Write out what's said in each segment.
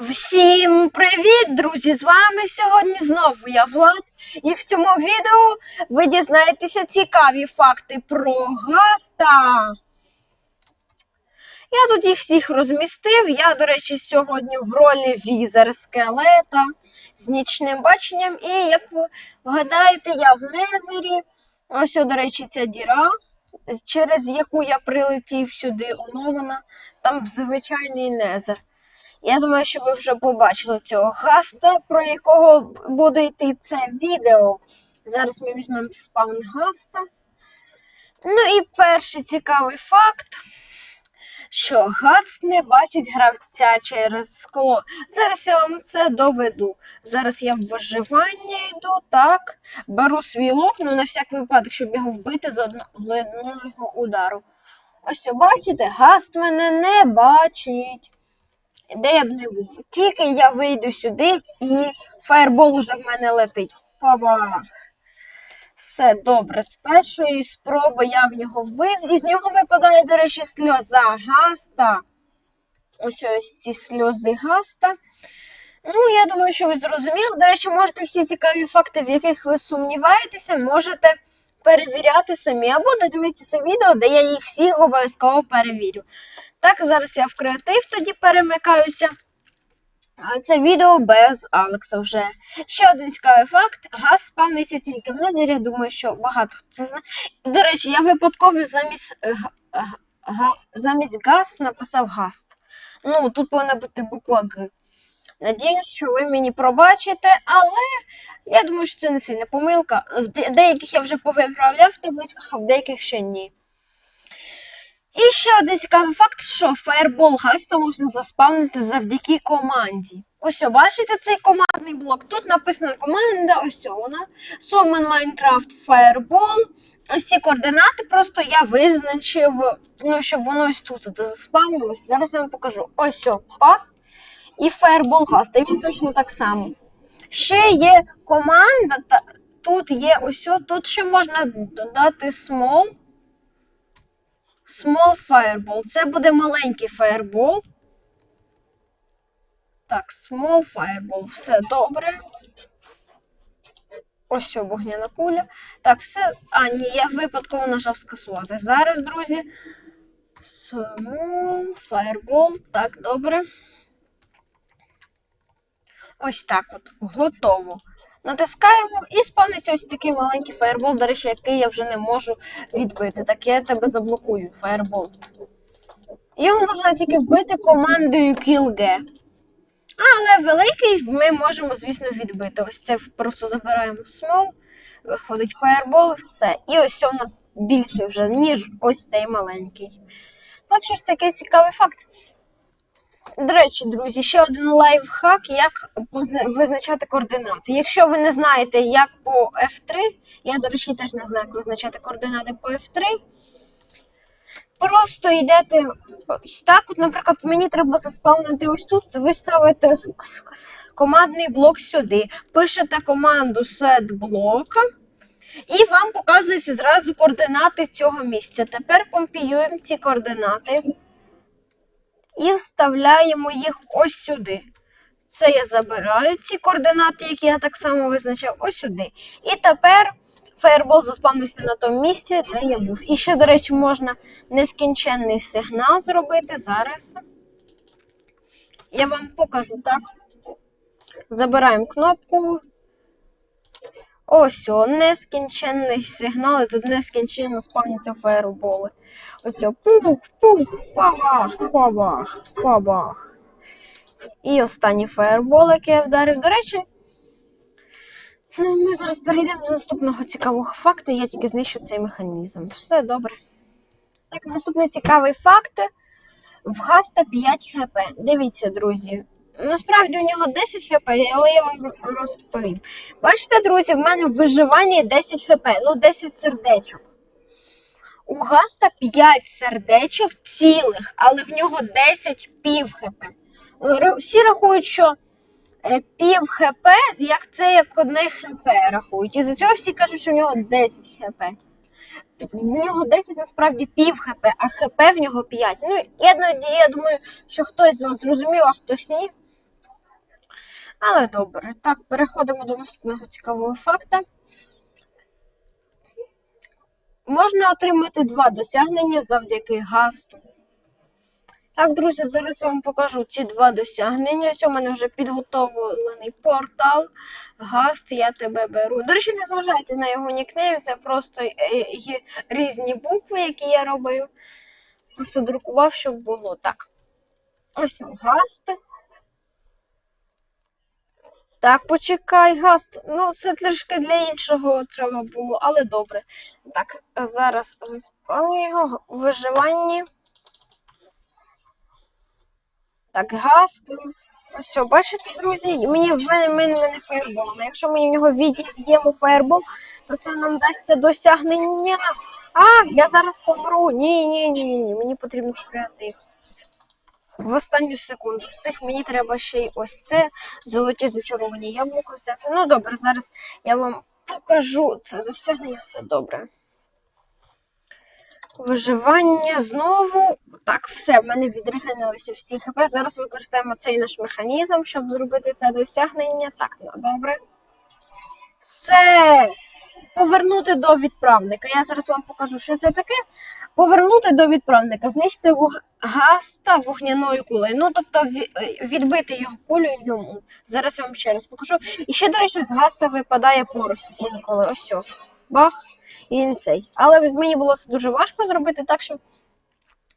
Всім привіт, друзі! З вами сьогодні знову я Влад, і в цьому відео ви дізнаєтеся цікаві факти про Гаста. Я тут їх всіх розмістив. Я, до речі, сьогодні в ролі візер скелета з нічним баченням. І як ви вгадаєте, я в Незері. Ось, до речі, ця діра, через яку я прилетів сюди оновлена. Там звичайний Незер. Я думаю, що ви вже побачили цього гаста, про якого буде йти це відео. Зараз ми візьмемо спаун гаста. Ну і перший цікавий факт, що гаст не бачить гравця через скло. Зараз я вам це доведу. Зараз я в виживання йду, так. Беру свій лук, ну на всяк випадок, щоб його вбити з, одно, з одного удару. Ось бачите, гаст мене не бачить де я б не був. Тільки я вийду сюди і фаербол уже в мене летить. Бабах. Все добре. З першої спроби я в нього вбив. І з нього випадає, до речі, сльоза гаста. Ось ось ці сльози гаста. Ну, я думаю, що ви зрозуміли. До речі, можете всі цікаві факти, в яких ви сумніваєтеся, можете перевіряти самі. Або додивитися це відео, де я їх всіх обов'язково перевірю. Так, зараз я в креатив тоді перемикаюся. А це відео без Алекса вже. Ще один цікавий факт. Газ спавнився тільки в Незері. Я думаю, що багато хто це знає. До речі, я випадково замість е, га- замість газ написав гаст. Ну, тут повинна бути буква Г. Надіюсь, що ви мені пробачите, але я думаю, що це не сильна помилка. В деяких я вже повиправляв табличках, а в деяких ще ні. І ще один цікавий факт, що фаербол гаста можна заспавнити завдяки команді. Ось бачите цей командний блок. Тут написано команда, ось вона. Summon Minecraft Fireball. Ось ці координати просто я визначив, ну, щоб воно ось тут от заспавнилось. Зараз я вам покажу. Ось о, пах. І Fireball гаста. І він точно так само. Ще є команда, та, тут є ось о, тут ще можна додати small. Small Fireball. Це буде маленький фаербол. Так, Small Fireball. Все добре. Ось що, вогняна куля. Так, все. А, ні, я випадково нажав скасувати. Зараз, друзі. Small Fireball. Так, добре. Ось так от. Готово. Натискаємо і спавниться ось такий маленький фаербол, до речі, який я вже не можу відбити. Так я тебе заблокую, фаербол. Його можна тільки вбити командою KillG. Але великий ми можемо, звісно, відбити. Ось це просто забираємо смол, виходить фаербол, все. І ось у нас більше вже, ніж ось цей маленький. Так що ж такий цікавий факт. До речі, друзі, ще один лайфхак, як визначати координати. Якщо ви не знаєте, як по F3, я, до речі, теж не знаю, як визначати координати по F3. Просто йдете ось так. От, наприклад, мені треба заспавнити ось тут. Ви ставите командний блок сюди. Пишете команду set блок. І вам показується зразу координати цього місця. Тепер компіюємо ці координати і вставляємо їх ось сюди. Це я забираю ці координати, які я так само визначав, ось сюди. І тепер фаербол заспавнився на тому місці, де я був. І ще, до речі, можна нескінченний сигнал зробити зараз. Я вам покажу так. Забираємо кнопку. Ось о, нескінченний сигнал, і тут нескінченно спавняться фаерболи. Ось о, пух, пух, бабах, бабах, бабах. І останній фаербол, який я вдарив. До речі, ну, ми зараз перейдемо до наступного цікавого факту. Я тільки знищу цей механізм. Все добре. Так, наступний цікавий факт. В Гаста 5 хп. Дивіться, друзі. Насправді у нього 10 хп, але я вам розповім. Бачите, друзі, в мене в виживанні 10 хп, ну 10 сердечок. У Гаста 5 сердечок цілих, але в нього 10 пів хп. Всі рахують, що е, пів хп, як це як одне хп рахують. І за цього всі кажуть, що в нього 10 хп. В нього 10 насправді пів хп, а хп в нього 5. Ну, я, я думаю, що хтось з вас зрозумів, а хтось ні. Але добре. Так, переходимо до наступного цікавого факта. Можна отримати два досягнення завдяки гасту. Так, друзі, зараз я вам покажу ці два досягнення. Ось у мене вже підготовлений портал. Гаст, я тебе беру. До речі, не зважайте на його нікнейм, це просто е, є різні букви, які я робив. Просто друкував, щоб було так. Ось гаст. Так, почекай, гаст. Ну, це трішки для іншого треба було, але добре. Так, зараз заспавню його у виживанні. Так, гаст. Ось бачите, друзі, мені в мене, мене, мене фаєрбол. Якщо ми в нього відіб'ємо фаєрбол, то це нам дасться досягнення. А, я зараз помру. Ні, ні, ні, ні, мені потрібно креатив. В останню секунду. Тих мені треба ще й ось це золоті зачаровані яблуко взяти. Ну добре, зараз я вам покажу це досягнення, все добре. Виживання знову. Так, все, в мене відрегенилися всі хп. Зараз використаємо цей наш механізм, щоб зробити це досягнення. Так, ну добре. Все. Повернути до відправника. Я зараз вам покажу, що це таке. Повернути до відправника, знищити гаста вогняною кулею. Ну, тобто ві- відбити його кулю йому. Зараз я вам ще раз покажу. І ще, до речі, з гаста випадає порох інколи. Ось о. Бах. І цей. Але мені було це дуже важко зробити, так що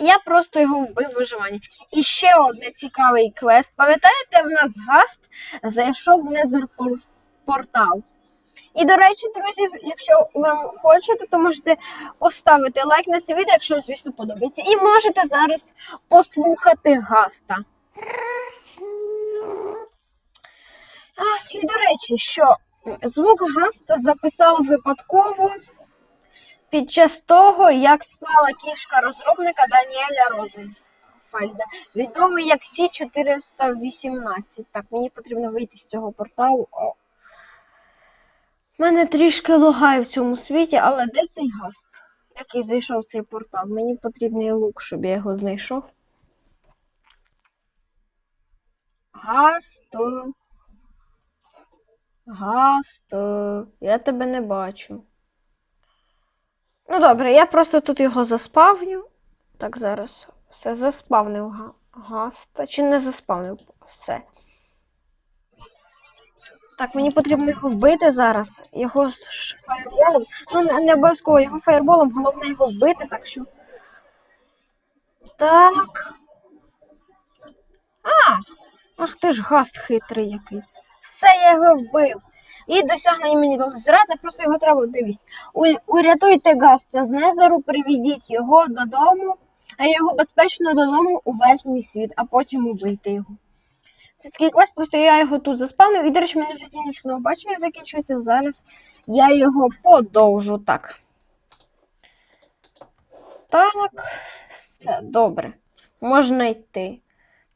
я просто його вбив в виживанні. І ще один цікавий квест. Пам'ятаєте, в нас гаст зайшов в Незер портал. І, до речі, друзі, якщо ви хочете, то можете поставити лайк на це відео, якщо вам, звісно, подобається. І можете зараз послухати гаста. Ах, і до речі, що звук гаста записала випадково під час того, як спала кішка розробника Даніеля Розенфельда, відомий як Сі 418. Так, мені потрібно вийти з цього порталу. Мене трішки логає в цьому світі, але де цей гаст, який зайшов в цей портал? Мені потрібний лук, щоб я його знайшов. Гаст. Гаст. Я тебе не бачу. Ну добре, я просто тут його заспавню. Так, зараз. Все, заспавнив га- гаста. Чи не заспавнив? Все. Так, мені потрібно його вбити зараз. Його з фаєрболом. Ну, не, обов'язково його фаєрболом, головне його вбити, так що. Так. А! Ах ти ж гаст хитрий який. Все, я його вбив. І досягнення мені зрадне, просто його треба дивись. У- Урятуйте гаста з Незеру, приведіть його додому, а його безпечно додому у верхній світ, а потім убийте його. Це такий квест, просто я його тут заспавнив. І, до речі, мене вже нічного бачення закінчується. Зараз я його подовжу. Так. Так, все, добре. Можна йти.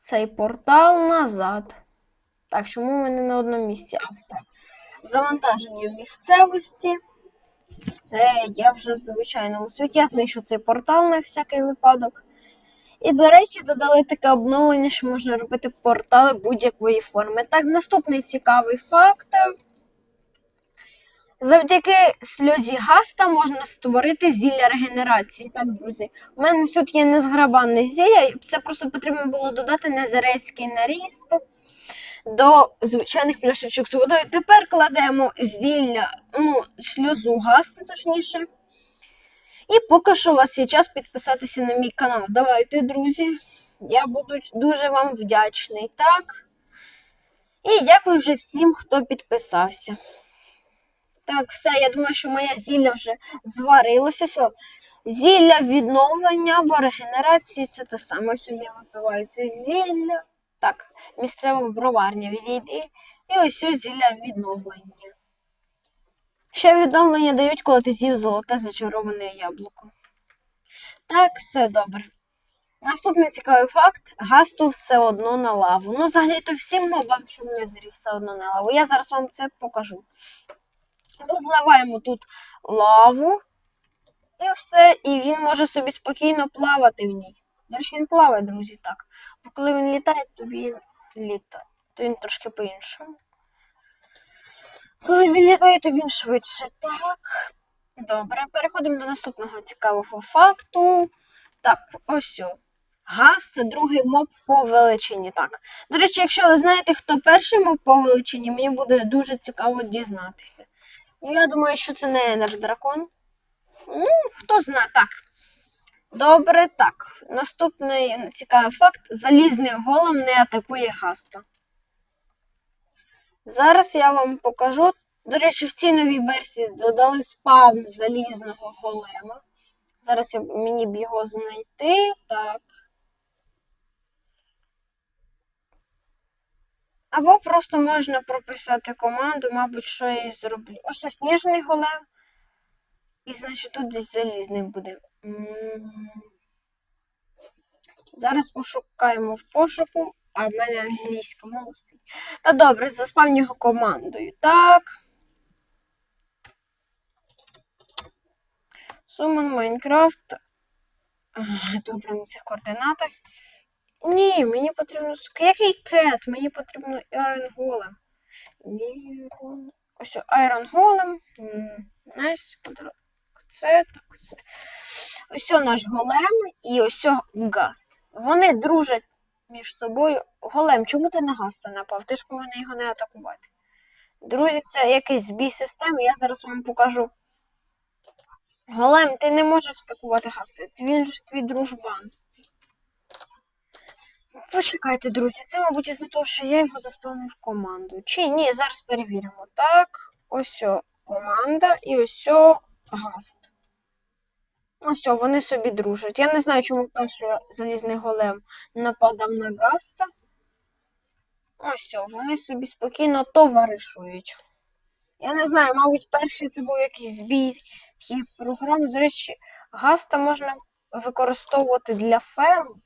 Цей портал назад. Так, чому в мене на одному місці? А все. Завантаження в місцевості. Все, я вже в звичайному світі. Я знайшов цей портал на всякий випадок. І, до речі, додали таке обновлення, що можна робити портали будь-якої форми. Так, наступний цікавий факт. Завдяки сльозі Гаста можна створити зілля регенерації. Так, друзі, у мене тут є незграбанне зілля, це просто потрібно було додати незарецький наріст до звичайних пляшечок з водою. Тепер кладемо зілля, ну, сльозу Гаста, точніше. І поки що у вас є час підписатися на мій канал. Давайте, друзі. Я буду дуже вам вдячний, так? І дякую вже всім, хто підписався. Так, все, я думаю, що моє зілля вже зварилося. Все. Зілля відновлення або регенерації це те саме, що я випиваю це зілля. Так, місцева броварня відійди. І ось ось зілля відновлення. Ще відновлення дають, коли ти з'їв золоте зачароване яблуко. Так, все добре. Наступний цікавий факт: гасту все одно на лаву. Ну, взагалі-то всім мобам, що в Незері все одно на лаву. Я зараз вам це покажу. Розливаємо тут лаву. І все, і він може собі спокійно плавати в ній. До речі, він плаває, друзі, так. Бо коли він літає, то він то він трошки по-іншому. Коли він літає, то він швидше. Так. Добре, переходимо до наступного цікавого факту. Так, ось. о. Газ це другий моб по величині. Так. До речі, якщо ви знаєте, хто перший моб по величині, мені буде дуже цікаво дізнатися. Я думаю, що це не енерждракон. Ну, хто знає, так. Добре, так. Наступний цікавий факт: залізний голем не атакує Гаста. Зараз я вам покажу. До речі, в цій новій версії додали спавн залізного голема. Зараз я, мені б його знайти. Так. Або просто можна прописати команду, мабуть, що я і зроблю. Ось ось сніжний голем. І, значить, тут десь залізний буде. Зараз пошукаємо в пошуку, а в мене англійська мова. стоїть. Та добре, заспавню його командою. Так. Summon Майнкрафт. Добре, на цих координатах. Ні, мені потрібно. Який кет? Мені потрібно Iron Golem. Ось Iron Golem. Найс. Це, так, це. Ось наш голем і ось Гаст. Вони дружать між собою. Голем, чому ти на Гаста напав? Ти ж повинен його не атакувати. Друзі, це якийсь збій системи, я зараз вам покажу. Голем, ти не можеш атакувати Гаста. Він же твій дружбан. Почекайте, друзі, це, мабуть, із-за того, що я його заспавнив команду. Чи ні, зараз перевіримо. Так, ось о команда і ось о гаст. Ось о, вони собі дружать. Я не знаю, чому перший залізний голем нападав на гаста. Ось о, вони собі спокійно товаришують. Я не знаю, мабуть, перший це був якийсь збій програми. До речі, гаста можна використовувати для ферм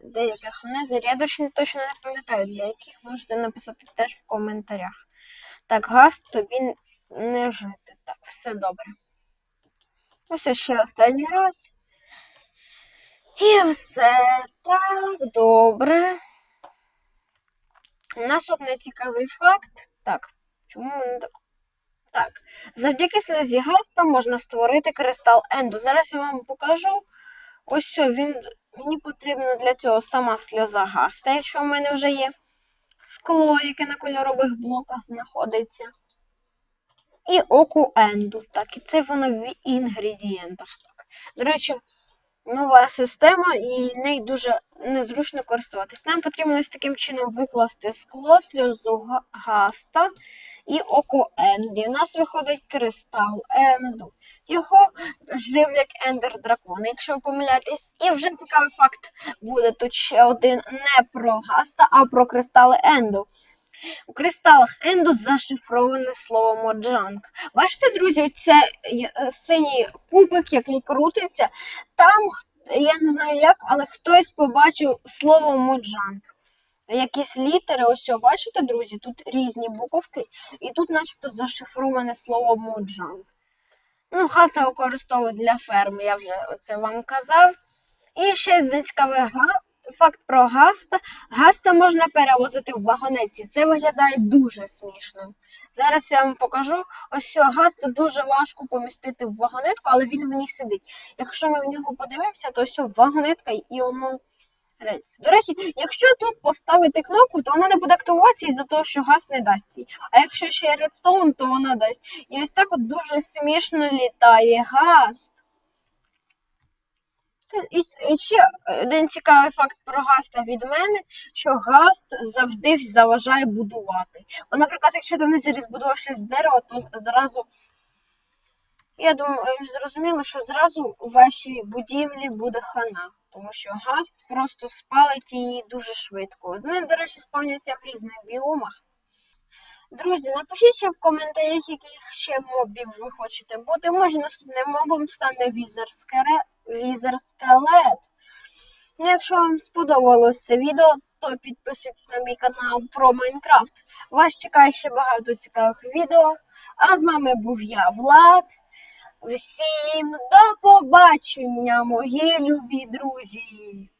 деяких незер. Я точно, не пам'ятаю, для яких можете написати теж в коментарях. Так, газ тобі не жити. Так, все добре. Ось ще останній раз. І все так, добре. Наступний цікавий факт. Так, чому мене так? Так, завдяки слезі Гаста можна створити кристал Енду. Зараз я вам покажу. Ось що він. Мені потрібна для цього сама сльоза Гаста, якщо в мене вже є скло, яке на кольорових блоках знаходиться. І оку Енду. Так, і це воно в інгредієнтах. Так. До речі, нова система і нею дуже незручно користуватись. Нам потрібно ось таким чином викласти скло, сльозу гаста і око Енді. У нас виходить кристал Енду. Його живлять ендер дракони, якщо ви помиляєтесь. І вже цікавий факт буде тут ще один не про гаста, а про кристали Енду. У кристалах Енду зашифроване слово Моджанг. Бачите, друзі, це синій кубик, який крутиться. Там, я не знаю як, але хтось побачив слово Моджанг. Якісь літери, ось о, бачите, друзі, тут різні буковки, і тут начебто зашифроване слово Моджанг. Ну, гаста використовують для ферми, я вже це вам казав. І ще цікавий га- факт про гаста. Гаста можна перевозити в вагонетці. Це виглядає дуже смішно. Зараз я вам покажу. Ось що гаста дуже важко помістити в вагонетку, але він в ній сидить. Якщо ми в нього подивимося, то ось вагонетка і воно рельс. До речі, якщо тут поставити кнопку, то вона не буде активуватися із-за того, що газ не дасть їй. А якщо ще редстоун, то вона дасть. І ось так от дуже смішно літає газ. І ще один цікавий факт про гаста від мене, що гаст завжди заважає будувати. Бо, наприклад, якщо ти збудував щось з дерева, то зразу, я думаю, зрозуміло, що зразу у вашій будівлі буде хана. Тому що гаст просто спалить її дуже швидко. Вони, до речі, спавняться в різних біомах. Друзі, напишіть ще в коментарях, яких ще мобів ви хочете бути. Може наступним мобом стане візер скелет. Ну, якщо вам сподобалось це відео, то підписуйтесь на мій канал про Майнкрафт. Вас чекає ще багато цікавих відео. А з вами був я, Влад. Всім до побачення, мої любі друзі!